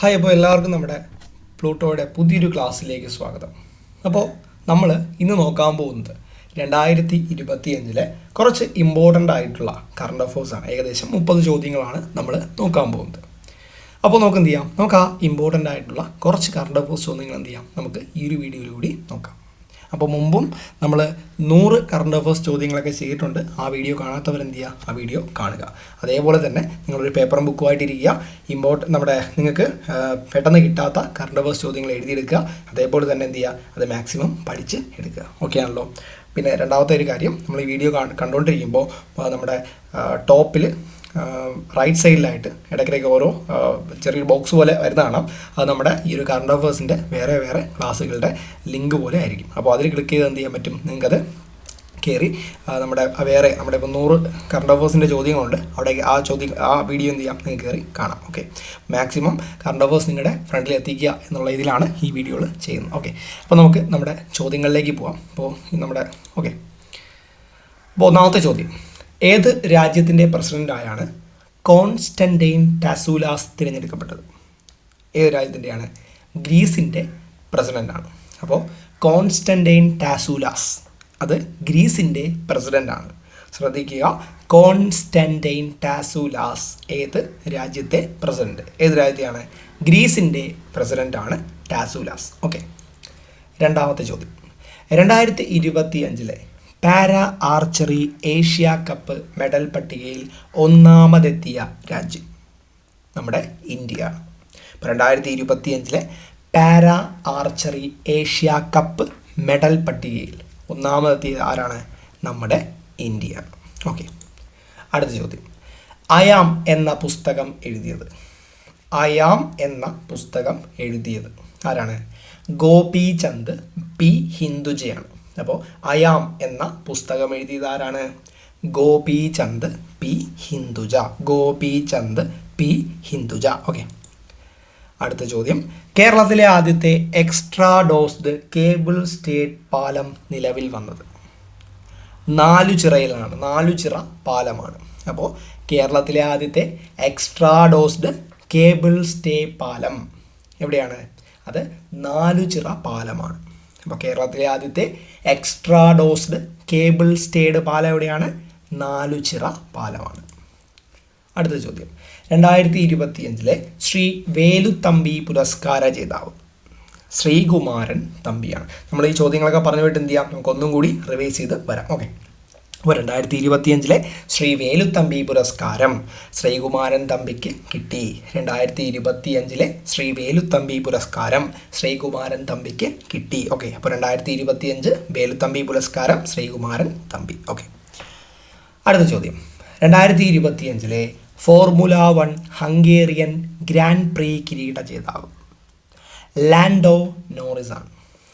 Hi അപ്പോൾ എല്ലാവർക്കും നമ്മുടെ പ്ലൂട്ടോയുടെ പുതിയൊരു ക്ലാസ്സിലേക്ക് സ്വാഗതം. അപ്പോൾ നമ്മൾ ഇന്ന് നോക്കാൻ പോകുന്നത് രണ്ടായിരത്തി ഇരുപത്തി അഞ്ചിലെ കുറച്ച് ഇമ്പോർട്ടന്റ് ആയിട്ടുള്ള കറണ്ട് അഫയേഴ്സ് ആണ്. ഏകദേശം മുപ്പത് ചോദ്യങ്ങളാണ് നമ്മൾ നോക്കാൻ പോകുന്നത്. അപ്പോൾ നമുക്ക് എന്ത് ചെയ്യാം? നമുക്ക് ആ ഇമ്പോർട്ടന്റ് ആയിട്ടുള്ള കുറച്ച് കറണ്ട് അഫേഴ്സ് ചോദ്യങ്ങൾ എന്ത് ചെയ്യാം? നമുക്ക് ഈ ഒരു വീഡിയോയിലൂടെ നോക്കാം. അപ്പോൾ മുമ്പും നമ്മൾ നൂറ് കറണ്ട് അഫേഴ്സ് ചോദ്യങ്ങളൊക്കെ ചെയ്തിട്ടുണ്ട്. ആ വീഡിയോ കാണാത്തവർ എന്ത് ചെയ്യുക ആ വീഡിയോ കാണുക. അതേപോലെ തന്നെ നിങ്ങളൊരു പേപ്പറും ബുക്കുമായിട്ടിരിക്കുക ഇമ്പോർട്ട് നമ്മുടെ നിങ്ങൾക്ക് പെട്ടെന്ന് കിട്ടാത്ത കറണ്ട് അഫേഴ്സ് ചോദ്യങ്ങൾ എഴുതിയെടുക്കുക. അതേപോലെ തന്നെ എന്ത് ചെയ്യുക അത് മാക്സിമം പഠിച്ച് എടുക്കുക. ഓക്കെ ആണല്ലോ? പിന്നെ രണ്ടാമത്തെ ഒരു കാര്യം നമ്മൾ ഈ വീഡിയോ കണ്ടുകൊണ്ടിരിക്കുമ്പോൾ നമ്മുടെ ടോപ്പിൽ റൈറ്റ് സൈഡിലായിട്ട് ഇടയ്ക്കിടയ്ക്ക് ഓരോ ചെറിയൊരു ബോക്സ് പോലെ വരുന്ന കാണാം. അത് നമ്മുടെ ഈ ഒരു കറണ്ട് അഫേഴ്സിന്റെ വേറെ വേറെ ക്ലാസ്സുകളുടെ ലിങ്ക് പോലെ ആയിരിക്കും. അപ്പോൾ അതിൽ ക്ലിക്ക് ചെയ്ത് എന്ത് ചെയ്യാൻ പറ്റും? നിങ്ങൾക്കത് കയറി നമ്മുടെ വേറെ നമ്മുടെ ഇപ്പോൾ നൂറ് കറണ്ട് അഫേഴ്സിന്റെ ചോദ്യങ്ങളുണ്ട്. അവിടെ ആ ചോദ്യം ആ വീഡിയോ എന്ത് ചെയ്യാം? നിങ്ങൾക്ക് കയറി കാണാം. ഓക്കെ മാക്സിമം കറണ്ട് അഫേഴ്സ് നിങ്ങളുടെ ഫ്രണ്ടിൽ എത്തിക്കുക എന്നുള്ള ഇതിലാണ് ഈ വീഡിയോകൾ ചെയ്യുന്നത്. ഓക്കെ അപ്പോൾ നമുക്ക് നമ്മുടെ ചോദ്യങ്ങളിലേക്ക് പോവാം. അപ്പോൾ നമ്മുടെ ഓക്കെ അപ്പോൾ ഒന്നാമത്തെ ചോദ്യം. ഏത് രാജ്യത്തിന്റെ പ്രസിഡന്റായാണ് കോൺസ്റ്റന്റൈൻ ടാസൂലാസ് തിരഞ്ഞെടുക്കപ്പെട്ടത്? ഏത് രാജ്യത്തിന്റെയാണ് ഗ്രീസിന്റെ പ്രസിഡന്റാണ് അപ്പോൾ കോൺസ്റ്റന്റൈൻ ടാസൂലാസ് അത് ഗ്രീസിന്റെ പ്രസിഡന്റാണ് ശ്രദ്ധിക്കുക കോൺസ്റ്റന്റൈൻ ടാസൂലാസ് ഏത് രാജ്യത്തെ പ്രസിഡന്റ്? ഏത് രാജ്യത്തെയാണ്? ഗ്രീസിന്റെ പ്രസിഡന്റാണ് ടാസൂലാസ്. ഓക്കെ. രണ്ടാമത്തെ ചോദ്യം. രണ്ടായിരത്തി ഇരുപത്തി അഞ്ചിലെ para archery Asia cup medal പട്ടികയിൽ ഒന്നാമതെത്തിയ രാജ്യം നമ്മുടെ ഇന്ത്യ. രണ്ടായിരത്തി ഇരുപത്തി അഞ്ചിലെ para archery Asia cup medal പട്ടികയിൽ ഒന്നാമതെത്തിയ ആരാണ്? നമ്മുടെ ഇന്ത്യ. ഓക്കെ. അടുത്ത ചോദ്യം. അയാം എന്ന പുസ്തകം എഴുതിയത്. അയാം എന്ന പുസ്തകം എഴുതിയത് ആരാണ്? ഗോപിചന്ദ് പി ഹിന്ദുജയാണ്. അപ്പോൾ അയാം എന്ന പുസ്തകം എഴുതിയത് ആരാണ്? Gopichand P Hinduja. Gopichand P Hinduja. Okay അടുത്ത ചോദ്യം. കേരളത്തിലെ ആദ്യത്തെ എക്സ്ട്രാ ഡോസ്ഡ് കേബിൾ സ്റ്റേറ്റ് പാലം നിലവിൽ വന്നത് നാലു ചിറയിലാണ്. നാലു ചിറ പാലമാണ്. അപ്പോൾ കേരളത്തിലെ ആദ്യത്തെ എക്സ്ട്രാ ഡോസ്ഡ് കേബിൾ സ്റ്റേ പാലം എവിടെയാണ്? അത് നാലു ചിറ പാലമാണ്. അപ്പോൾ കേരളത്തിലെ ആദ്യത്തെ എക്സ്ട്രാ ഡോസ്ഡ് കേബിൾ സ്റ്റേഡ് പാലം എവിടെയാണ്? നാലുചിറ പാലമാണ്. അടുത്ത ചോദ്യം. രണ്ടായിരത്തി ഇരുപത്തിയഞ്ചിലെ ശ്രീ വേലുത്തമ്പി പുരസ്കാര ജേതാവ്. ശ്രീകുമാരൻ തമ്പിയാണ്. നമ്മൾ ഈ ചോദ്യങ്ങളൊക്കെ പറഞ്ഞു വിട്ട് എന്ത് ചെയ്യാം? നമുക്കൊന്നും കൂടി റിവൈസ് ചെയ്ത് വരാം. ഓക്കെ രണ്ടായിരത്തി ഇരുപത്തിയഞ്ചിലെ ശ്രീ വേലുത്തമ്പി പുരസ്കാരം ശ്രീകുമാരൻ തമ്പിക്ക് കിട്ടി. രണ്ടായിരത്തി ഇരുപത്തിയഞ്ചിലെ ശ്രീ വേലുത്തമ്പി പുരസ്കാരം ശ്രീകുമാരൻ തമ്പിക്ക് കിട്ടി. ഓക്കെ അപ്പോൾ രണ്ടായിരത്തി ഇരുപത്തിയഞ്ച് വേലുത്തമ്പി പുരസ്കാരം ശ്രീകുമാരൻ തമ്പി. ഓക്കെ അടുത്ത ചോദ്യം. രണ്ടായിരത്തി ഇരുപത്തിയഞ്ചിലെ formula one Hungarian grand prix കിരീട ജേതാവ് ലാൻഡോ നോറിസാണ്.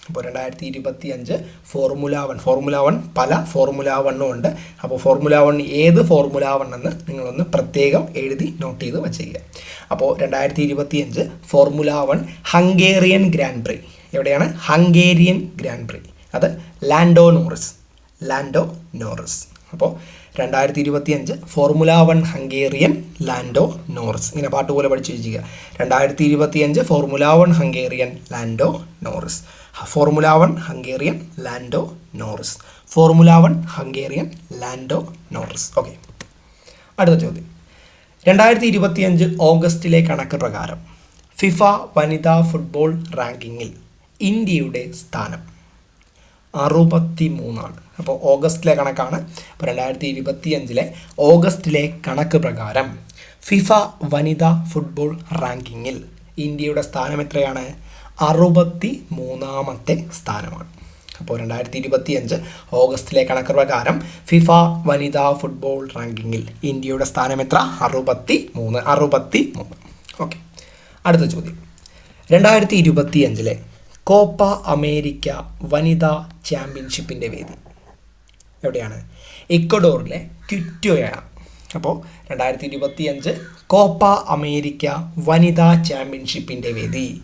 അപ്പോൾ രണ്ടായിരത്തി ഇരുപത്തി അഞ്ച് ഫോർമുല വൺ. ഫോർമുല വൺ പല ഫോർമുല വണ്ണും ഉണ്ട്. അപ്പോൾ ഫോർമുല വൺ ഏത് ഫോർമുല വൺ എന്ന് നിങ്ങളൊന്ന് പ്രത്യേകം എഴുതി നോട്ട് ചെയ്ത് വച്ചേക്കുക. അപ്പോൾ രണ്ടായിരത്തി ഇരുപത്തി അഞ്ച് formula one Hungarian grand prix. എവിടെയാണ്? Hungarian grand prix. അത് ലാൻഡോ നോറിസ് ലാൻഡോ നോറിസ് അപ്പോൾ രണ്ടായിരത്തി ഇരുപത്തി അഞ്ച് formula one Hungarian Lando Norris ഇങ്ങനെ പാട്ട് പോലെ പഠിച്ചു വെച്ചിരിക്കുക രണ്ടായിരത്തി ഇരുപത്തി അഞ്ച് formula one Hungarian Lando Norris formula one Hungarian Lando Norris formula one Hungarian Lando Norris okay. അടുത്ത ചോദ്യം. രണ്ടായിരത്തി ഇരുപത്തിയഞ്ച് ഓഗസ്റ്റിലെ കണക്ക് പ്രകാരം ഫിഫ വനിതാ ഫുട്ബോൾ റാങ്കിങ്ങിൽ ഇന്ത്യയുടെ സ്ഥാനം അറുപത്തി മൂന്നാണ് അപ്പോൾ ഓഗസ്റ്റിലെ കണക്കാണ്. അപ്പോൾ രണ്ടായിരത്തി ഇരുപത്തി അഞ്ചിലെ ഓഗസ്റ്റിലെ കണക്ക് പ്രകാരം ഫിഫ വനിതാ ഫുട്ബോൾ റാങ്കിങ്ങിൽ ഇന്ത്യയുടെ സ്ഥാനം എത്രയാണ്? അറുപത്തി മൂന്നാമത്തെ സ്ഥാനമാണ്. അപ്പോൾ രണ്ടായിരത്തി ഇരുപത്തി അഞ്ച് ഓഗസ്റ്റിലെ കണക്ക് പ്രകാരം ഫിഫ വനിതാ ഫുട്ബോൾ റാങ്കിങ്ങിൽ ഇന്ത്യയുടെ സ്ഥാനം എത്ര? അറുപത്തി മൂന്ന് അറുപത്തി മൂന്ന് ഓക്കെ. അടുത്ത ചോദ്യം. രണ്ടായിരത്തി ഇരുപത്തി അഞ്ചിലെ കോപ്പ അമേരിക്ക വനിതാ ചാമ്പ്യൻഷിപ്പിന്റെ വേദി. എവിടെയാണ്? ഇക്വഡോറിലെ ക്വിറ്റോയാണ് അപ്പോൾ രണ്ടായിരത്തി ഇരുപത്തി അഞ്ച് കോപ്പ അമേരിക്ക വനിതാ ചാമ്പ്യൻഷിപ്പിന്റെ വേദി.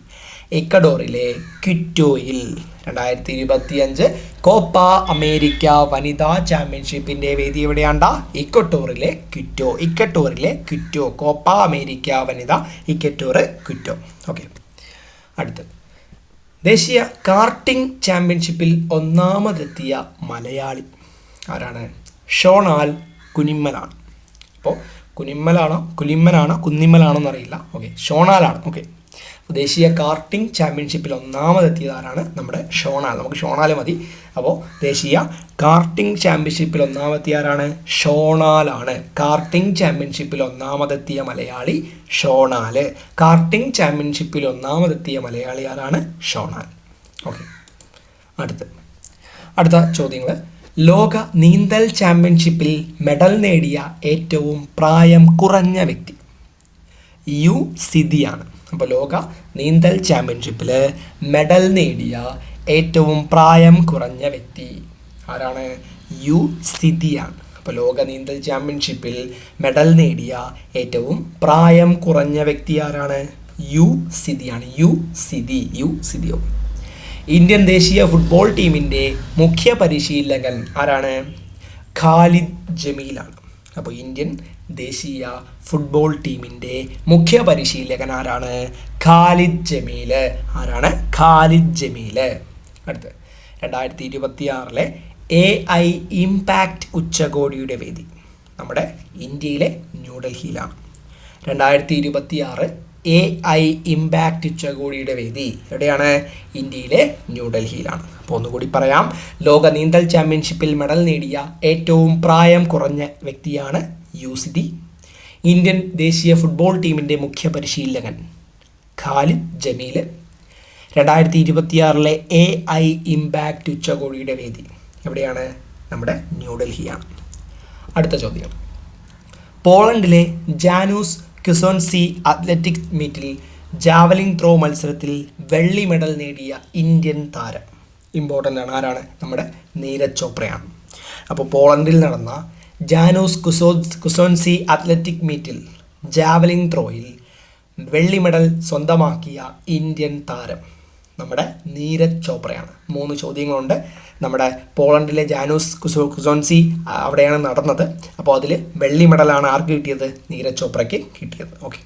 എക്കഡോറിലെ ക്വിറ്റോയിൽ രണ്ടായിരത്തി ഇരുപത്തി അഞ്ച് കോപ്പ അമേരിക്ക വനിതാ ചാമ്പ്യൻഷിപ്പിന്റെ വേദി എവിടെയാണ്ടാ? ഇക്കട്ടോറിലെ ക്വിറ്റോ ഇക്കട്ടോറിലെ ക്വിറ്റോ കോപ്പ അമേരിക്ക വനിത ഇക്കറ്റോറ് ക്വിറ്റോ. ഓക്കെ. അടുത്ത് ദേശീയ കാർട്ടിംഗ് ചാമ്പ്യൻഷിപ്പിൽ ഒന്നാമതെത്തിയ മലയാളി. ആരാണ്? ഷോണാൽ കുനിമ്മലാണ്. അപ്പോൾ കുനിമ്മലാണോ? കുനിമ്മലാണോ കുന്നിമ്മലാണോ എന്നറിയില്ല. ഓക്കെ ഷോണാലാണ്. ഓക്കെ. ദേശീയ കാർട്ടിംഗ് ചാമ്പ്യൻഷിപ്പിൽ ഒന്നാമതെത്തിയത് ആരാണ്? നമ്മുടെ ഷോണാൽ. നമുക്ക് ഷോണാൽ മതി. അപ്പോൾ ദേശീയ കാർട്ടിംഗ് ചാമ്പ്യൻഷിപ്പിൽ ഒന്നാമതെത്തിയ ആരാണ്? ഷോണാലാണ്. കാർട്ടിംഗ് ചാമ്പ്യൻഷിപ്പിൽ ഒന്നാമതെത്തിയ മലയാളി ഷോണാൽ. കാർട്ടിംഗ് ചാമ്പ്യൻഷിപ്പിൽ ഒന്നാമതെത്തിയ മലയാളി ആരാണ്? ഷോണാൽ. ഓക്കെ. അടുത്ത്. അടുത്ത ചോദ്യങ്ങൾ ലോക നീന്തൽ ചാമ്പ്യൻഷിപ്പിൽ മെഡൽ നേടിയ ഏറ്റവും പ്രായം കുറഞ്ഞ വ്യക്തി യു സിദിയാണ് അപ്പോൾ ലോക നീന്തൽ ചാമ്പ്യൻഷിപ്പിൽ മെഡൽ നേടിയ ഏറ്റവും പ്രായം കുറഞ്ഞ വ്യക്തി ആരാണ്? യു സിദിയാണ് അപ്പോൾ ലോക നീന്തൽ ചാമ്പ്യൻഷിപ്പിൽ മെഡൽ നേടിയ ഏറ്റവും പ്രായം കുറഞ്ഞ വ്യക്തി ആരാണ്? യു സിദിയാണ് യു സിദി യു സിദിയോ ഇന്ത്യൻ ദേശീയ ഫുട്ബോൾ ടീമിന്റെ മുഖ്യ പരിശീലകൻ ആരാണ്? ഖാലിദ് ജമീലാണ്. അപ്പോൾ ഇന്ത്യൻ ദേശീയ ഫുട്ബോൾ ടീമിന്റെ മുഖ്യ പരിശീലകൻ ആരാണ്? ഖാലിദ് ജമീൽ ആരാണ്? ഖാലിദ് ജമീൽ അടുത്ത് രണ്ടായിരത്തി ഇരുപത്തി ആറിലെ എ ഐ ഇമ്പാക്റ്റ് ഉച്ചകോടിയുടെ വേദി നമ്മുടെ ഇന്ത്യയിലെ ന്യൂഡൽഹിയിലാണ്. രണ്ടായിരത്തി ഇരുപത്തി ആറ് എ ഐ ഇമ്പാക്റ്റ് ഉച്ചകോടിയുടെ വേദി എവിടെയാണ്? ഇന്ത്യയിലെ ന്യൂഡൽഹിയിലാണ് അപ്പോൾ ഒന്നുകൂടി പറയാം. ലോക നീന്തൽ ചാമ്പ്യൻഷിപ്പിൽ മെഡൽ നേടിയ ഏറ്റവും പ്രായം കുറഞ്ഞ വ്യക്തിയാണ് യൂസിദി ഇന്ത്യൻ ദേശീയ ഫുട്ബോൾ ടീമിന്റെ മുഖ്യ പരിശീലകൻ ഖാലിദ് ജമീൽ രണ്ടായിരത്തി ഇരുപത്തിയാറിലെ എ ഐ ഇമ്പാക്റ്റ് ഉച്ചകോടിയുടെ വേദി എവിടെയാണ്? നമ്മുടെ ന്യൂഡൽഹിയാണ് അടുത്ത ചോദ്യം. പോളണ്ടിലെ ജാനൂസ് ക്യുസോൻസി അത്ലറ്റിക് മീറ്റിൽ ജാവലിൻ ത്രോ മത്സരത്തിൽ വെള്ളി മെഡൽ നേടിയ ഇന്ത്യൻ താരം. ഇമ്പോർട്ടന്റ് ആണ്. ആരാണ്? നമ്മുടെ നീരജ് ചോപ്രയാണ്. അപ്പോൾ പോളണ്ടിൽ നടന്ന ജാനൂസ് കുസോ കുസോൻസി അത്ലറ്റിക് മീറ്റിൽ ജാവലിൻ ത്രോയിൽ വെള്ളി മെഡൽ സ്വന്തമാക്കിയ ഇന്ത്യൻ താരം. നമ്മുടെ നീരജ് ചോപ്രയാണ്. മൂന്ന് ചോദ്യങ്ങളുണ്ട്. നമ്മുടെ പോളണ്ടിലെ ജാനൂസ് കുസോ കുസോൻസി ആ, അവിടെയാണ് നടന്നത്. അപ്പോൾ അതിൽ വെള്ളി മെഡലാണ് ആർക്ക് കിട്ടിയത്? നീരജ് ചോപ്രയ്ക്ക് കിട്ടിയത്. ഓക്കെ.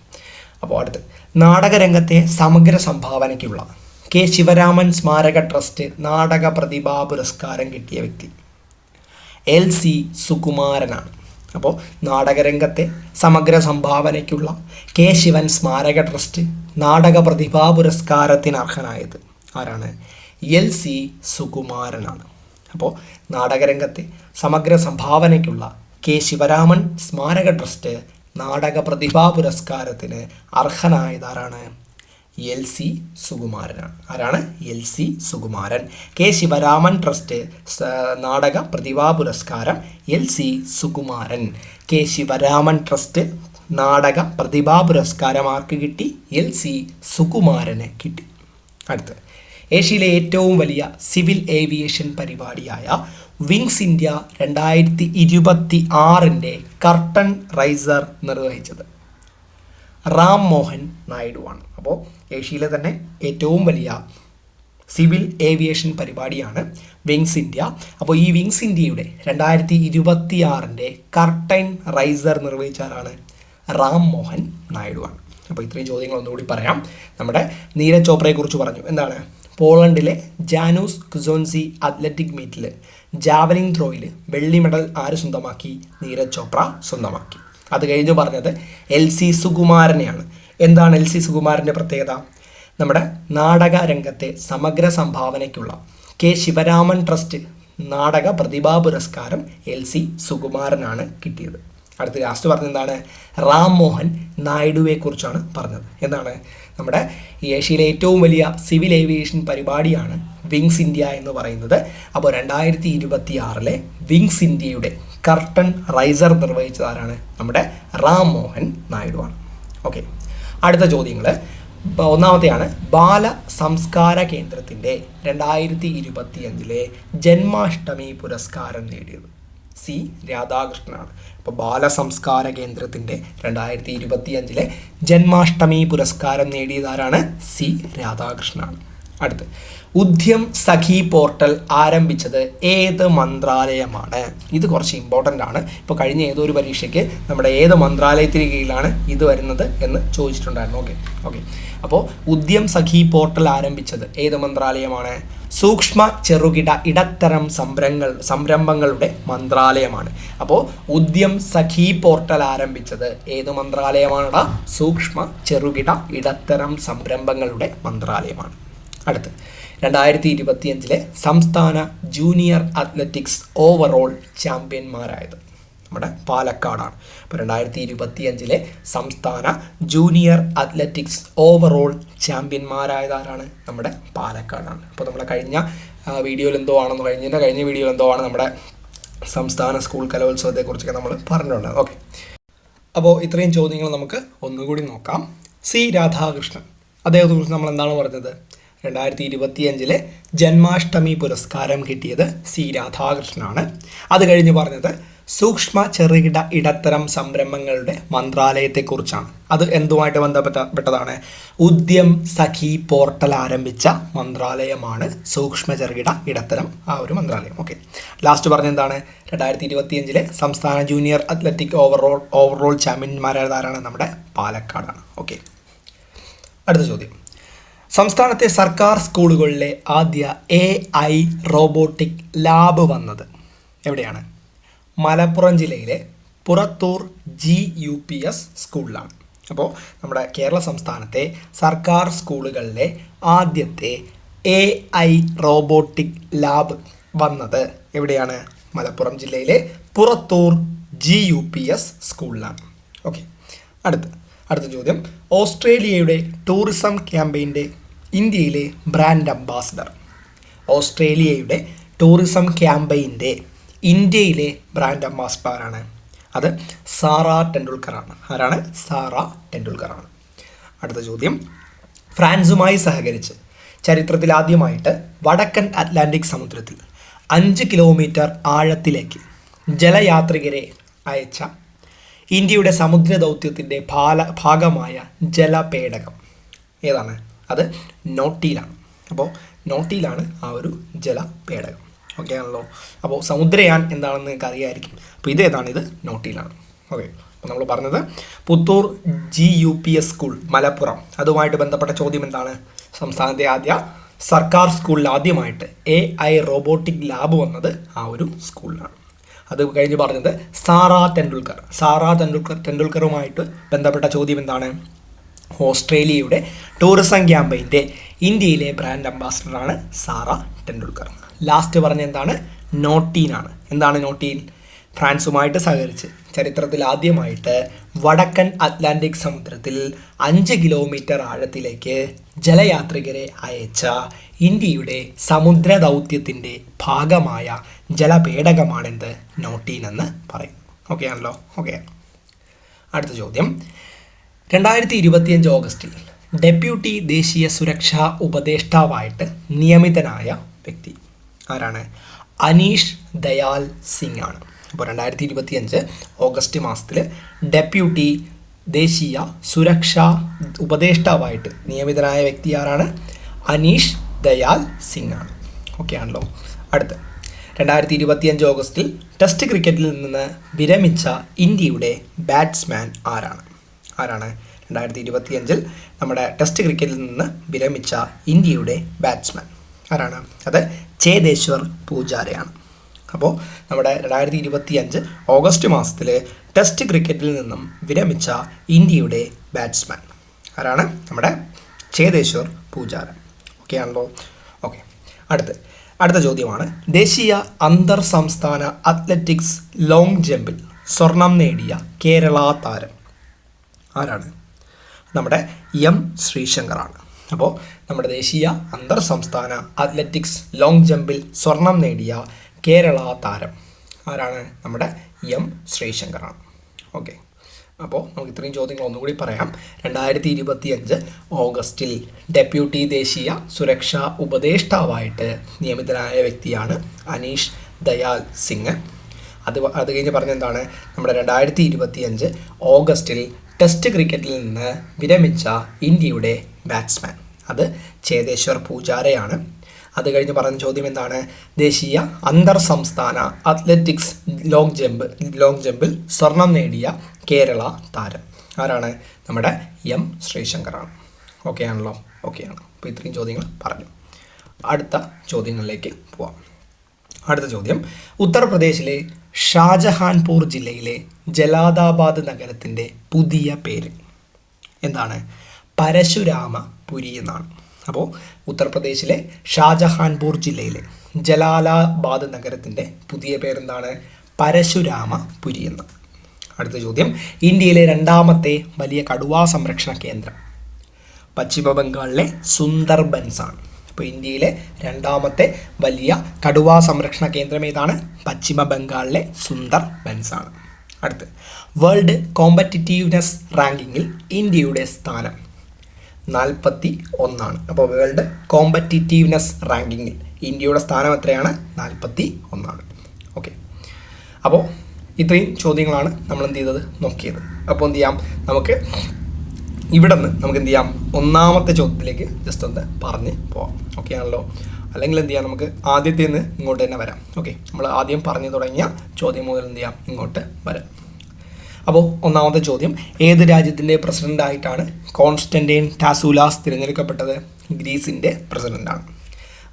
അപ്പോൾ അടുത്ത്. നാടകരംഗത്തെ സമഗ്ര സംഭാവനയ്ക്കുള്ള കെ ശിവരാമൻ സ്മാരക ട്രസ്റ്റ് നാടക പ്രതിഭാ പുരസ്കാരം കിട്ടിയ വ്യക്തി എൽ സി സുകുമാരനാണ്. അപ്പോൾ നാടകരംഗത്തെ സമഗ്ര സംഭാവനയ്ക്കുള്ള കെ ശിവൻ സ്മാരക ട്രസ്റ്റ് നാടക പ്രതിഭാ പുരസ്കാരത്തിന് അർഹനായത് ആരാണ്? എൽ സി സുകുമാരനാണ്. അപ്പോൾ നാടകരംഗത്തെ സമഗ്ര സംഭാവനയ്ക്കുള്ള കെ ശിവരാമൻ സ്മാരക ട്രസ്റ്റ് നാടക പ്രതിഭാ പുരസ്കാരത്തിന് അർഹനായത് ആരാണ്? എൽ സി സുകുമാരനാണ്. ആരാണ്? L C Sukumaran. K Sivaraman trust നാടക പ്രതിഭാ പുരസ്കാരം L C Sukumaran. K Sivaraman trust നാടക പ്രതിഭാ പുരസ്കാരം ആർക്ക് കിട്ടി? എൽ സി സുകുമാരന് കിട്ടി. അടുത്ത് ഏഷ്യയിലെ ഏറ്റവും വലിയ സിവിൽ ഏവിയേഷൻ പരിപാടിയായ വിങ്സ് ഇന്ത്യ രണ്ടായിരത്തി ഇരുപത്തി ആറിന്റെ കർട്ടൺ റൈസർ നിർവഹിച്ചത്. റാം മോഹൻ നായിഡുവാണ്. അപ്പോൾ ഏഷ്യയിലെ തന്നെ ഏറ്റവും വലിയ സിവിൽ ഏവിയേഷൻ പരിപാടിയാണ് വിങ്സ് ഇന്ത്യ. അപ്പോൾ ഈ വിങ്സ് ഇന്ത്യയുടെ രണ്ടായിരത്തി ഇരുപത്തി ആറിന്റെ കർട്ടൈൻ റൈസർ നിർവഹിച്ച ആരാണ്? റാം മോഹൻ നായിഡുവാണ്. അപ്പോൾ ഇത്രയും ചോദ്യങ്ങൾ ഒന്നുകൂടി പറയാം. നമ്മുടെ നീരജ് ചോപ്രയെക്കുറിച്ച് പറഞ്ഞു. എന്താണ്? പോളണ്ടിലെ ജാനൂസ് കുസോൻസി അത്ലറ്റിക് മീറ്റിൽ ജാവലിൻ ത്രോയിൽ വെള്ളി മെഡൽ ആര് സ്വന്തമാക്കി? നീരജ് ചോപ്ര സ്വന്തമാക്കി. അത് കഴിഞ്ഞ് പറഞ്ഞത് എൽ സി സുകുമാരനെയാണ്. എന്താണ് എൽ സി സുകുമാരന്റെ പ്രത്യേകത? നമ്മുടെ നാടക രംഗത്തെ സമഗ്ര സംഭാവനയ്ക്കുള്ള കെ ശിവരാമൻ ട്രസ്റ്റ് നാടക പ്രതിഭാ പുരസ്കാരം എൽ സി സുകുമാരനാണ് കിട്ടിയത്. അടുത്ത ലാസ്റ്റ് പറഞ്ഞെന്താണ് റാം മോഹൻ നായിഡുവെക്കുറിച്ചാണ് പറഞ്ഞത്. എന്താണ്? നമ്മുടെ ഏഷ്യയിലെ ഏറ്റവും വലിയ സിവിൽ ഏവിയേഷൻ പരിപാടിയാണ് വിങ്സ് ഇന്ത്യ എന്ന് പറയുന്നത്. അപ്പോൾ രണ്ടായിരത്തി ഇരുപത്തി ആറിലെ വിങ്സ് ഇന്ത്യയുടെ കർട്ടൺ റൈസർ നിർവഹിച്ചതാരാണ് നമ്മുടെ റാം മോഹൻ നായിഡുവാണ് ഓക്കെ. അടുത്ത ചോദ്യങ്ങൾ ഒന്നാമത്തെയാണ് ബാല സംസ്കാര കേന്ദ്രത്തിന്റെ രണ്ടായിരത്തി ഇരുപത്തി അഞ്ചിലെ ജന്മാഷ്ടമി പുരസ്കാരം നേടിയത്. സി രാധാകൃഷ്ണനാണ്. അപ്പോൾ ബാല സംസ്കാര കേന്ദ്രത്തിന്റെ രണ്ടായിരത്തി ഇരുപത്തി അഞ്ചിലെ ജന്മാഷ്ടമി പുരസ്കാരം നേടിയതാരാണ് സി രാധാകൃഷ്ണനാണ്. അടുത്ത്. ഉദ്യം സഖി പോർട്ടൽ ആരംഭിച്ചത് ഏത് മന്ത്രാലയമാണ്? ഇത് കുറച്ച് ഇമ്പോർട്ടന്റ് ആണ്. ഇപ്പോൾ കഴിഞ്ഞ ഏതൊരു പരീക്ഷയ്ക്ക് നമ്മുടെ ഏത് മന്ത്രാലയത്തിന് കീഴിലാണ് ഇത് വരുന്നത് എന്ന് ചോദിച്ചിട്ടുണ്ടായിരുന്നു. ഓക്കെ ഓക്കെ അപ്പോൾ ഉദ്യം സഖി പോർട്ടൽ ആരംഭിച്ചത് ഏത് മന്ത്രാലയമാണ്? സൂക്ഷ്മ ചെറുകിട ഇടത്തരം സംരംഭങ്ങൾ സംരംഭങ്ങളുടെ മന്ത്രാലയമാണ്. അപ്പോൾ ഉദ്യം സഖി പോർട്ടൽ ആരംഭിച്ചത് ഏത് മന്ത്രാലയമാണടാ? സൂക്ഷ്മ ചെറുകിട ഇടത്തരം സംരംഭങ്ങളുടെ മന്ത്രാലയമാണ്. അടുത്ത്. രണ്ടായിരത്തി ഇരുപത്തിയഞ്ചിലെ സംസ്ഥാന ജൂനിയർ അത്ലറ്റിക്സ് ഓവറോൾ ചാമ്പ്യന്മാരായത്. നമ്മുടെ പാലക്കാടാണ്. അപ്പോൾ രണ്ടായിരത്തി ഇരുപത്തിയഞ്ചിലെ സംസ്ഥാന ജൂനിയർ അത്ലറ്റിക്സ് ഓവറോൾ ചാമ്പ്യന്മാരായത് ആരാണ് നമ്മുടെ പാലക്കാടാണ്. അപ്പോൾ നമ്മുടെ കഴിഞ്ഞ വീഡിയോയിൽ എന്തോ ആണെന്ന് കഴിഞ്ഞതിന്റെ കഴിഞ്ഞ വീഡിയോയിൽ എന്തോ ആണ് നമ്മുടെ സംസ്ഥാന സ്കൂൾ കലോത്സവത്തെക്കുറിച്ചൊക്കെ നമ്മൾ പറഞ്ഞിട്ടുണ്ട്. ഓക്കെ. അപ്പോൾ ഇത്രയും ചോദ്യങ്ങൾ നമുക്ക് ഒന്നുകൂടി നോക്കാം. സി രാധാകൃഷ്ണൻ. അദ്ദേഹത്തെക്കുറിച്ച് നമ്മൾ എന്താണ് പറഞ്ഞത്? രണ്ടായിരത്തി ഇരുപത്തിയഞ്ചിലെ ജന്മാഷ്ടമി പുരസ്കാരം കിട്ടിയത് സി രാധാകൃഷ്ണനാണ്. അത് കഴിഞ്ഞ് പറഞ്ഞത് സൂക്ഷ്മ ചെറുകിട ഇടത്തരം സംരംഭങ്ങളുടെ മന്ത്രാലയത്തെക്കുറിച്ചാണ്. അത് എന്തുമായിട്ട് ബന്ധപ്പെട്ടതാണ് പെട്ടതാണ്. ഉദ്യം സഖി പോർട്ടൽ ആരംഭിച്ച മന്ത്രാലയമാണ് സൂക്ഷ്മ ചെറുകിട ഇടത്തരം ആ ഒരു മന്ത്രാലയം. ഓക്കെ. ലാസ്റ്റ് പറഞ്ഞ എന്താണ്? രണ്ടായിരത്തി ഇരുപത്തിയഞ്ചിലെ സംസ്ഥാന ജൂനിയർ അത്ലറ്റിക് ഓവറോൾ ഓവറോൾ ചാമ്പ്യന്മാരായതാരാണ് നമ്മുടെ പാലക്കാടാണ്. ഓക്കെ. അടുത്ത ചോദ്യം. സംസ്ഥാനത്തെ സർക്കാർ സ്കൂളുകളിലെ ആദ്യ എ ഐ റോബോട്ടിക് ലാബ് വന്നത് എവിടെയാണ്? മലപ്പുറം ജില്ലയിലെ Purathur G U P S സ്കൂളിലാണ് അപ്പോൾ നമ്മുടെ കേരള സംസ്ഥാനത്തെ സർക്കാർ സ്കൂളുകളിലെ ആദ്യത്തെ എ ഐ റോബോട്ടിക് ലാബ് വന്നത് എവിടെയാണ്? മലപ്പുറം ജില്ലയിലെ Purathur G U P S സ്കൂളിലാണ് ഓക്കെ അടുത്ത് അടുത്ത ചോദ്യം. ഓസ്ട്രേലിയയുടെ ടൂറിസം ക്യാമ്പയിന്റെ ഇന്ത്യയിലെ ബ്രാൻഡ് അംബാസഡർ ഓസ്ട്രേലിയയുടെ ടൂറിസം ക്യാമ്പയിന്റെ ഇന്ത്യയിലെ ബ്രാൻഡ് അംബാസഡർ ആരാണ് അത് സാറ ടെണ്ടുൽക്കറാണ് ആരാണ്? സാറ ടെണ്ടുൽക്കറാണ് അടുത്ത ചോദ്യം. ഫ്രാൻസുമായി സഹകരിച്ച് ചരിത്രത്തിൽ ആദ്യമായിട്ട് വടക്കൻ അറ്റ്ലാന്റിക് സമുദ്രത്തിൽ അഞ്ച് കിലോമീറ്റർ ആഴത്തിലേക്ക് ജലയാത്രികരെ അയച്ച ഇന്ത്യയുടെ സമുദ്ര ദൗത്യത്തിന്റെ ഭാഗമായ ജലപേടകം. ഏതാണ്? അത് നോട്ടിയിലാണ് അപ്പോൾ നോട്ടിയിലാണ് ആ ഒരു ജല പേടകം ഓക്കെ ആണല്ലോ? അപ്പോൾ സമുദ്രയാൻ എന്താണെന്ന് നിങ്ങൾക്ക് അറിയായിരിക്കും. അപ്പോൾ ഇതേതാണ് ഇത് നോട്ടിയിലാണ് ഓക്കെ അപ്പോൾ നമ്മൾ പറഞ്ഞത് Puthur G U P S school Malappuram. അതുമായിട്ട് ബന്ധപ്പെട്ട ചോദ്യം എന്താണ്? സംസ്ഥാനത്തെ ആദ്യ സർക്കാർ സ്കൂളിൽ ആദ്യമായിട്ട് എ ഐ റോബോട്ടിക് ലാബ് വന്നത് ആ ഒരു സ്കൂളിലാണ് അത് കഴിഞ്ഞ് പറഞ്ഞത് സാറാ തെണ്ടുൽക്കർ സാറാ തെണ്ടുൽക്കർ തെണ്ടുൽക്കറുമായിട്ട് ബന്ധപ്പെട്ട ചോദ്യം എന്താണ്? ഓസ്ട്രേലിയയുടെ ടൂറിസം ക്യാമ്പയിന്റെ ഇന്ത്യയിലെ ബ്രാൻഡ് അംബാസഡറാണ് സാറ ടെണ്ടുൽക്കർ. ലാസ്റ്റ് പറഞ്ഞ എന്താണ്? നോട്ടീനാണ് എന്താണ് നോട്ടീൻ? ഫ്രാൻസുമായിട്ട് സഹകരിച്ച് ചരിത്രത്തിൽ ആദ്യമായിട്ട് വടക്കൻ അറ്റ്ലാന്റിക് സമുദ്രത്തിൽ അഞ്ച് കിലോമീറ്റർ ആഴത്തിലേക്ക് ജലയാത്രികരെ അയച്ച ഇന്ത്യയുടെ സമുദ്ര ദൗത്യത്തിന്റെ ഭാഗമായ ജലപേടകമാണെന്ത്? നോട്ടീൻ എന്ന് പറയും. ഓക്കെ ആണല്ലോ? ഓക്കെ അടുത്ത ചോദ്യം. രണ്ടായിരത്തി ഇരുപത്തിയഞ്ച് ഓഗസ്റ്റിൽ ഡെപ്യൂട്ടി ദേശീയ സുരക്ഷാ ഉപദേഷ്ടാവായിട്ട് നിയമിതനായ വ്യക്തി ആരാണ്? അനീഷ് ദയാൽ സിംഗ് ആണ് അപ്പോൾ രണ്ടായിരത്തി ഇരുപത്തിയഞ്ച് ഓഗസ്റ്റ് മാസത്തിൽ ഡെപ്യൂട്ടി ദേശീയ സുരക്ഷാ ഉപദേഷ്ടാവായിട്ട് നിയമിതനായ വ്യക്തി ആരാണ്? അനീഷ് ദയാൽ സിംഗ് ആണ് ഓക്കെ ആണല്ലോ. അടുത്ത്. രണ്ടായിരത്തി ഇരുപത്തിയഞ്ച് ഓഗസ്റ്റിൽ ടെസ്റ്റ് ക്രിക്കറ്റിൽ നിന്ന് വിരമിച്ച ഇന്ത്യയുടെ ബാറ്റ്സ്മാൻ ആരാണ്? ആരാണ്? രണ്ടായിരത്തി ഇരുപത്തിയഞ്ചിൽ നമ്മുടെ ടെസ്റ്റ് ക്രിക്കറ്റിൽ നിന്ന് വിരമിച്ച ഇന്ത്യയുടെ ബാറ്റ്സ്മാൻ ആരാണ്? അത് ചേതേശ്വർ പൂജാരയാണ്. അപ്പോൾ നമ്മുടെ രണ്ടായിരത്തി ഇരുപത്തി അഞ്ച് ഓഗസ്റ്റ് മാസത്തിൽ ടെസ്റ്റ് ക്രിക്കറ്റിൽ നിന്നും വിരമിച്ച ഇന്ത്യയുടെ ബാറ്റ്സ്മാൻ ആരാണ്? നമ്മുടെ ചേതേശ്വർ പൂജാര ഓക്കെ ആണല്ലോ? ഓക്കെ അടുത്ത്. അടുത്ത ചോദ്യമാണ്. ദേശീയ അന്തർ സംസ്ഥാന അത്ലറ്റിക്സ് ലോങ് ജമ്പിൽ സ്വർണം നേടിയ കേരള താരം ആരാണ്? നമ്മുടെ എം ശ്രീശങ്കറാണ്. അപ്പോൾ നമ്മുടെ ദേശീയ അന്തർ സംസ്ഥാന അത്ലറ്റിക്സ് ലോങ് ജമ്പിൽ സ്വർണം നേടിയ കേരള താരം ആരാണ്? നമ്മുടെ എം ശ്രീശങ്കറാണ്. ഓക്കെ. അപ്പോൾ നമുക്ക് ഇത്രയും ചോദ്യങ്ങൾ ഒന്നുകൂടി പറയാം. രണ്ടായിരത്തി ഇരുപത്തി അഞ്ച് ഓഗസ്റ്റിൽ ഡെപ്യൂട്ടി ദേശീയ സുരക്ഷാ ഉപദേഷ്ടാവായിട്ട് നിയമിതനായ വ്യക്തിയാണ് അനീഷ് ദയാൽ സിംഗ്. അത് അത് കഴിഞ്ഞ് പറഞ്ഞെന്താണ് നമ്മുടെ രണ്ടായിരത്തി ഇരുപത്തി അഞ്ച് ഓഗസ്റ്റിൽ ടെസ്റ്റ് ക്രിക്കറ്റിൽ നിന്ന് വിരമിച്ച ഇന്ത്യയുടെ ബാറ്റ്സ്മാൻ അത് ചേതേശ്വർ പൂജാരയാണ്. അത് കഴിഞ്ഞ് പറഞ്ഞ ചോദ്യം എന്താണ്? ദേശീയ അന്തർ സംസ്ഥാന അത്ലറ്റിക്സ് ലോങ് ജമ്പ് ലോങ് ജമ്പിൽ സ്വർണം നേടിയ കേരള താരം. ആരാണ്? നമ്മുടെ എം ശ്രീശങ്കറാണ്. ഓക്കെ ആണല്ലോ ഓക്കെ ആണ് അപ്പോൾ ഇത്രയും ചോദ്യങ്ങൾ പറഞ്ഞു. അടുത്ത ചോദ്യങ്ങളിലേക്ക് പോവാം. അടുത്ത ചോദ്യം. ഉത്തർപ്രദേശിലെ ഷാജഹാൻപൂർ ജില്ലയിലെ ജലാദാബാദ് നഗരത്തിന്റെ പുതിയ പേര് എന്താണ്? പരശുരാമപുരി എന്നാണ്. അപ്പോൾ ഉത്തർപ്രദേശിലെ ഷാജഹാൻപൂർ ജില്ലയിലെ ജലാലാബാദ് നഗരത്തിന്റെ പുതിയ പേരെന്താണ്? പരശുരാമപുരി എന്ന്. അടുത്ത ചോദ്യം. ഇന്ത്യയിലെ രണ്ടാമത്തെ വലിയ കടുവാ സംരക്ഷണ കേന്ദ്രം പശ്ചിമ ബംഗാളിലെ സുന്ദർബൻസ് ആണ് അപ്പോൾ ഇന്ത്യയിലെ രണ്ടാമത്തെ വലിയ കടുവാ സംരക്ഷണ കേന്ദ്രം ഏതാണ്? പശ്ചിമ ബംഗാളിലെ സുന്ദർബൻസ് ആണ്. അടുത്ത് വേൾഡ് കോമ്പറ്റിറ്റീവ്നെസ് റാങ്കിങ്ങിൽ ഇന്ത്യയുടെ സ്ഥാനം നാൽപ്പത്തി ഒന്നാണ് അപ്പോൾ വേൾഡ് കോമ്പറ്റിറ്റീവ്നെസ് റാങ്കിങ്ങിൽ ഇന്ത്യയുടെ സ്ഥാനം എത്രയാണ്? നാൽപ്പത്തി ഒന്നാണ് ഓക്കെ അപ്പോൾ ഇത്രയും ചോദ്യങ്ങളാണ് നമ്മൾ എന്ത് ചെയ്തത്? നോക്കിയത്. അപ്പോൾ എന്ത് ചെയ്യാം? നമുക്ക് ഇവിടെ നിന്ന് നമുക്ക് എന്ത് ചെയ്യാം? ഒന്നാമത്തെ ചോദ്യത്തിലേക്ക് ജസ്റ്റ് ഒന്ന് പറഞ്ഞ് പോവാം. ഓക്കെ ആണല്ലോ? അല്ലെങ്കിൽ എന്ത് ചെയ്യാം നമുക്ക് ആദ്യത്തിൽ നിന്ന് ഇങ്ങോട്ട് തന്നെ വരാം. ഓക്കെ നമ്മൾ ആദ്യം പറഞ്ഞു തുടങ്ങിയ ചോദ്യം മുതൽ എന്ത് ചെയ്യാം? ഇങ്ങോട്ട് വരാം. അപ്പോൾ ഒന്നാമത്തെ ചോദ്യം ഏത് രാജ്യത്തിന്റെ പ്രസിഡന്റായിട്ടാണ് കോൺസ്റ്റന്റൈൻ ടാസൂലാസ് തിരഞ്ഞെടുക്കപ്പെട്ടത്? ഗ്രീസിന്റെ പ്രസിഡന്റാണ്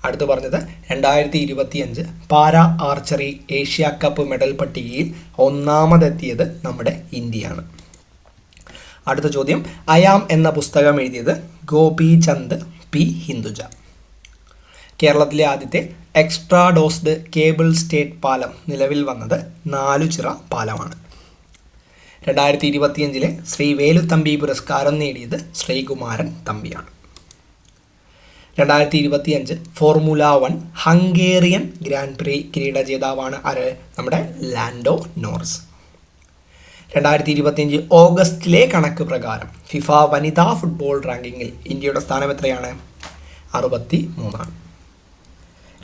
അടുത്ത് പറഞ്ഞത് രണ്ടായിരത്തി ഇരുപത്തി അഞ്ച് para archery Asia cup medal പട്ടികയിൽ ഒന്നാമതെത്തിയത് നമ്മുടെ ഇന്ത്യയാണ്. അടുത്ത ചോദ്യം. അയാം എന്ന പുസ്തകം എഴുതിയത് ഗോപിചന്ദ് പി. ഹിന്ദുജ. കേരളത്തിലെ ആദ്യത്തെ എക്സ്ട്രാ ഡോസ്ഡ് കേബിൾ സ്റ്റേറ്റ് പാലം നിലവിൽ വന്നത് നാലുചിറ പാലമാണ്. രണ്ടായിരത്തി ഇരുപത്തിയഞ്ചിലെ ശ്രീ വേലുത്തമ്പി പുരസ്കാരം നേടിയത് ശ്രീകുമാരൻ തമ്പിയാണ്. രണ്ടായിരത്തി ഇരുപത്തിയഞ്ച് formula one Hungarian grand prix കിരീട ജേതാവാണ് ആര്? നമ്മുടെ ലാൻഡോ നോർസ്. രണ്ടായിരത്തി ഇരുപത്തിയഞ്ച് ഓഗസ്റ്റിലെ കണക്ക് പ്രകാരം ഫിഫ വനിതാ ഫുട്ബോൾ റാങ്കിങ്ങിൽ ഇന്ത്യയുടെ സ്ഥാനം എത്രയാണ്? അറുപത്തി മൂന്നാണ്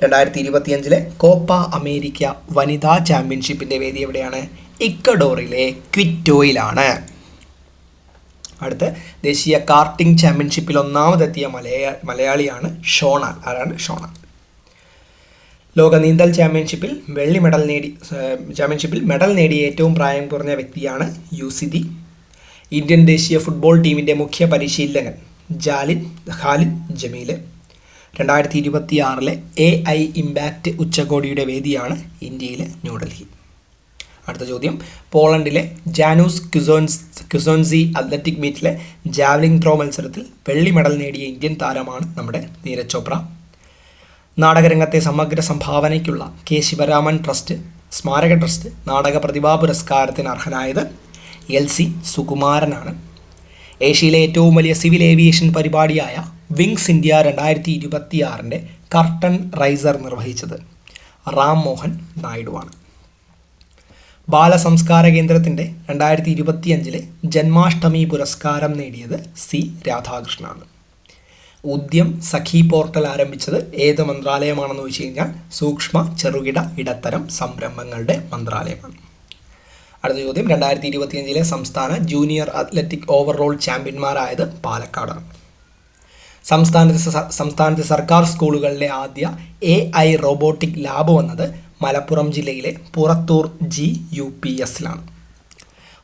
രണ്ടായിരത്തി ഇരുപത്തിയഞ്ചിലെ കോപ്പ അമേരിക്ക വനിതാ ചാമ്പ്യൻഷിപ്പിന്റെ വേദി എവിടെയാണ്? ഇക്കഡോറിലെ ക്വിറ്റോയിലാണ്. അടുത്ത് ദേശീയ കാർട്ടിംഗ് ചാമ്പ്യൻഷിപ്പിൽ ഒന്നാമതെത്തിയ മലയാ മലയാളിയാണ് ഷോണ. ആരാണ്? ഷോണാൽ ലോക നീന്തൽ ചാമ്പ്യൻഷിപ്പിൽ വെള്ളി മെഡൽ നേടി ചാമ്പ്യൻഷിപ്പിൽ മെഡൽ നേടിയ ഏറ്റവും പ്രായം കുറഞ്ഞ വ്യക്തിയാണ് യുസിദി ഇന്ത്യൻ ദേശീയ ഫുട്ബോൾ ടീമിന്റെ മുഖ്യ പരിശീലകൻ ജാലിദ് ഖാലിദ് ജമീൽ രണ്ടായിരത്തി ഇരുപത്തി ആറിലെ എ ഐ ഇമ്പാക്റ്റ് ഉച്ചകോടിയുടെ വേദിയാണ് ഇന്ത്യയിലെ ന്യൂഡൽഹി. അടുത്ത ചോദ്യം. പോളണ്ടിലെ ജാനൂസ് ക്യുസോൻസ് ക്യുസോൻസി അത്ലറ്റിക് മീറ്റിലെ ജാവലിംഗ് ത്രോ മത്സരത്തിൽ വെള്ളി മെഡൽ നേടിയ ഇന്ത്യൻ താരമാണ് നമ്മുടെ നീരജ് ചോപ്ര. നാടകരംഗത്തെ സമഗ്ര സംഭാവനയ്ക്കുള്ള കെ ശിവരാമൻ ട്രസ്റ്റ് സ്മാരക ട്രസ്റ്റ് നാടക പ്രതിഭാ പുരസ്കാരത്തിന് അർഹനായത് എൽ സി സുകുമാരനാണ്. ഏഷ്യയിലെ ഏറ്റവും വലിയ സിവിൽ ഏവിയേഷൻ പരിപാടിയായ വിങ്സ് ഇന്ത്യ രണ്ടായിരത്തി ഇരുപത്തിയാറിന്റെ കർട്ടൺ റൈസർ നിർവഹിച്ചത് റാം മോഹൻ നായിഡുവാണ്. ബാലസംസ്കാര കേന്ദ്രത്തിന്റെ രണ്ടായിരത്തി ഇരുപത്തിയഞ്ചിലെ ജന്മാഷ്ടമി പുരസ്കാരം നേടിയത് സി രാധാകൃഷ്ണനാണ്. ഉദ്യം സഖി പോർട്ടൽ ആരംഭിച്ചത് ഏത് മന്ത്രാലയമാണെന്ന് ചോദിച്ചു കഴിഞ്ഞാൽ സൂക്ഷ്മ ചെറുകിട ഇടത്തരം സംരംഭങ്ങളുടെ മന്ത്രാലയമാണ്. അടുത്ത ചോദ്യം രണ്ടായിരത്തി ഇരുപത്തിയഞ്ചിലെ സംസ്ഥാന ജൂനിയർ അത്ലറ്റിക് ഓവറോൾ ചാമ്പ്യന്മാരായത് പാലക്കാടാണ്. സംസ്ഥാനത്തെ സംസ്ഥാനത്തെ സർക്കാർ സ്കൂളുകളിലെ ആദ്യ എ ഐ റോബോട്ടിക് ലാബ് വന്നത് മലപ്പുറം ജില്ലയിലെ പുറത്തൂർ ജി യു പി എസിലാണ്.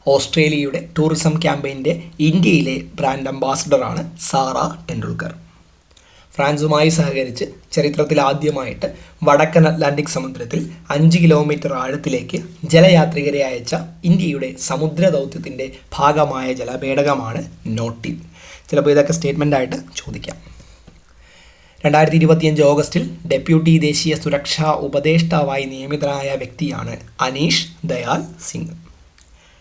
ഓസ്ട്രേലിയയുടെ ടൂറിസം ക്യാമ്പയിന്റെ ഇന്ത്യയിലെ ബ്രാൻഡ് അംബാസഡറാണ് സാറ ടെണ്ടുൽക്കർ. ഫ്രാൻസുമായി സഹകരിച്ച് ചരിത്രത്തിൽ ആദ്യമായിട്ട് വടക്കൻ അറ്റ്ലാന്റിക് സമുദ്രത്തിൽ അഞ്ച് കിലോമീറ്റർ ആഴത്തിലേക്ക് ജലയാത്രികരെ അയച്ച ഇന്ത്യയുടെ സമുദ്ര ദൗത്യത്തിന്റെ ഭാഗമായ ജലപേടകമാണ് നോട്ടിൻ ചിലപ്പോൾ ഇതൊക്കെ സ്റ്റേറ്റ്മെന്റ് ആയിട്ട് ചോദിക്കാം. രണ്ടായിരത്തി ഇരുപത്തിയഞ്ച് ഓഗസ്റ്റിൽ ഡെപ്യൂട്ടി ദേശീയ സുരക്ഷാ ഉപദേഷ്ടാവായി നിയമിതനായ വ്യക്തിയാണ് അനീഷ് ദയാൽ സിംഗ്.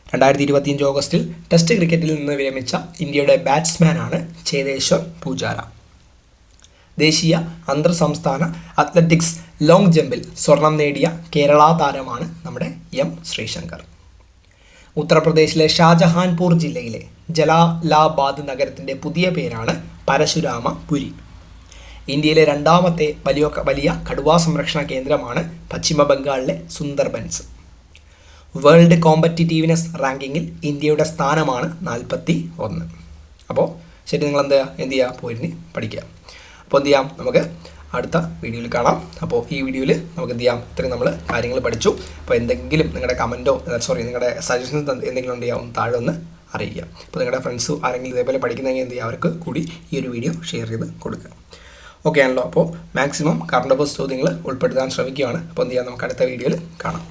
രണ്ടായിരത്തി ഇരുപത്തിയഞ്ച് ഓഗസ്റ്റിൽ ടെസ്റ്റ് ക്രിക്കറ്റിൽ നിന്ന് വിരമിച്ച ഇന്ത്യയുടെ ബാറ്റ്സ്മാനാണ് ചേതേശ്വർ പൂജാര. ദേശീയ അന്തർ സംസ്ഥാന അത്ലറ്റിക്സ് ലോങ് ജമ്പിൽ സ്വർണം നേടിയ കേരള താരമാണ് നമ്മുടെ എം ശ്രീശങ്കർ. ഉത്തർപ്രദേശിലെ ഷാജഹാൻപൂർ ജില്ലയിലെ ജലാലാബാദ് നഗരത്തിന്റെ പുതിയ പേരാണ് പരശുരാമ പുരി. ഇന്ത്യയിലെ രണ്ടാമത്തെ വലിയ വലിയ കടുവാ സംരക്ഷണ കേന്ദ്രമാണ് പശ്ചിമ ബംഗാളിലെ സുന്ദർബൻസ്. വേൾഡ് കോമ്പറ്റിറ്റീവ്നെസ് റാങ്കിങ്ങിൽ ഇന്ത്യയുടെ സ്ഥാനമാണ് നാൽപ്പത്തി ഒന്ന് അപ്പോൾ ശരി നിങ്ങൾ എന്താ എന്ത് ചെയ്യുക പോയിരുന്ന്? പഠിക്കുക. അപ്പോൾ എന്ത് ചെയ്യാം? നമുക്ക് അടുത്ത വീഡിയോയിൽ കാണാം. അപ്പോൾ ഈ വീഡിയോയിൽ നമുക്ക് എന്ത് ചെയ്യാം? ഇത്രയും നമ്മൾ കാര്യങ്ങൾ പഠിച്ചു. അപ്പോൾ എന്തെങ്കിലും നിങ്ങളുടെ കമന്റോ സോറി നിങ്ങളുടെ സജഷൻസ് എന്തെങ്കിലും ഉണ്ടെങ്കിൽ ഒന്ന് താഴെ ഒന്ന് അറിയിക്കുക. അപ്പോൾ നിങ്ങളുടെ ഫ്രണ്ട്സ് ആരെങ്കിലും ഇതേപോലെ പഠിക്കുന്നെങ്കിൽ എന്ത് ചെയ്യുക? അവർക്ക് കൂടി ഈ ഒരു വീഡിയോ ഷെയർ ചെയ്ത് കൊടുക്കുക. ഓക്കെ ആണല്ലോ. അപ്പോൾ മാക്സിമം കറണ്ട് അഫേഴ്സ് ചോദ്യങ്ങൾ ഉൾപ്പെടുത്താൻ ശ്രമിക്കുകയാണ്. അപ്പോൾ എന്ത് ചെയ്യാം? നമുക്ക് അടുത്ത വീഡിയോയിൽ കാണാം.